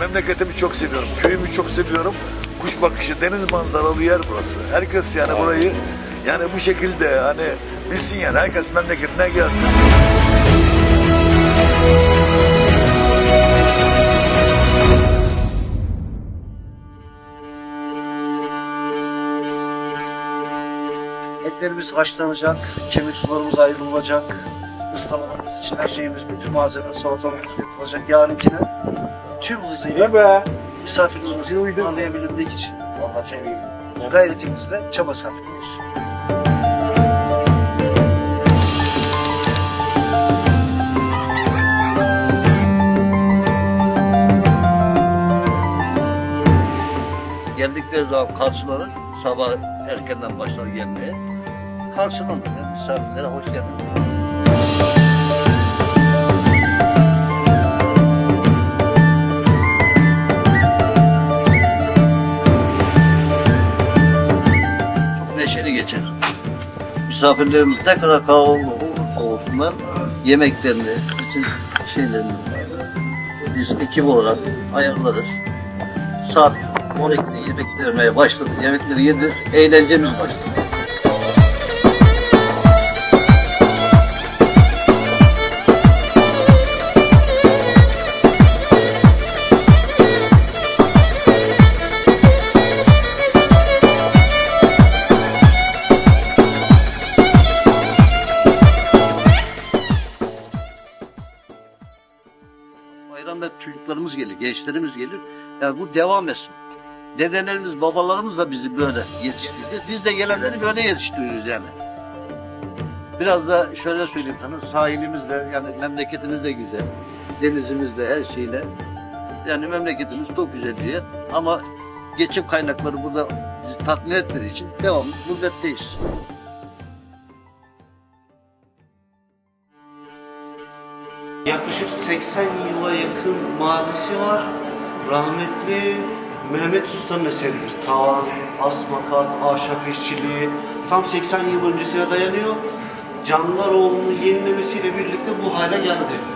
memleketimi çok seviyorum. Köyümü çok seviyorum. Kuş bakışı, deniz manzaralı yer burası. Herkes yani burayı yani bu şekilde hani bilsin yani herkes memleketine gelsin. Etlerimiz haşlanacak, kemik sularımız ayrılacak. Islamalarımız için her şeyimiz, bütün malzeme salatamız yapılacak. Yarınkine tüm hızıyla misafirlerimizi anlayabilmek için gayretimizle çaba sarf ediyoruz. Geldikleri zaman karşılanır. Sabah erkenden başlar gelmeye. Karşılanır. Yani misafirlere hoş geldin. Neşeli geçer. Misafirlerimiz ne kadar kalabalık olursa olsunlar yemeklerini, bütün şeylerini biz ekip olarak ayarlarız. Saat 12'de yemek vermeye başladık. Yemekleri yediniz, eğlencemiz başladı. Bayramda çocuklarımız gelir, gençlerimiz gelir. Yani bu devam etsin. Dedelerimiz, babalarımız da bizi böyle yetiştirdi. Biz de gelenleri böyle yetiştiriyoruz yani. Biraz da şöyle söyleyeyim sana, sahilimiz de yani memleketimiz de güzel. Denizimiz de her şeyle. Yani memleketimiz çok güzel bir yer. Ama geçim kaynakları burada bizi tatmin etmediği için devamlı gurbetteyiz. Yaklaşık 80 yıla yakın mazisi var. Rahmetli Mehmet Usta meseledir. Tavan, asmakat, ahşap işçiliği tam 80 yıl öncesine dayanıyor. Canlaroğlu'nun yenilemesiyle birlikte bu hale geldi.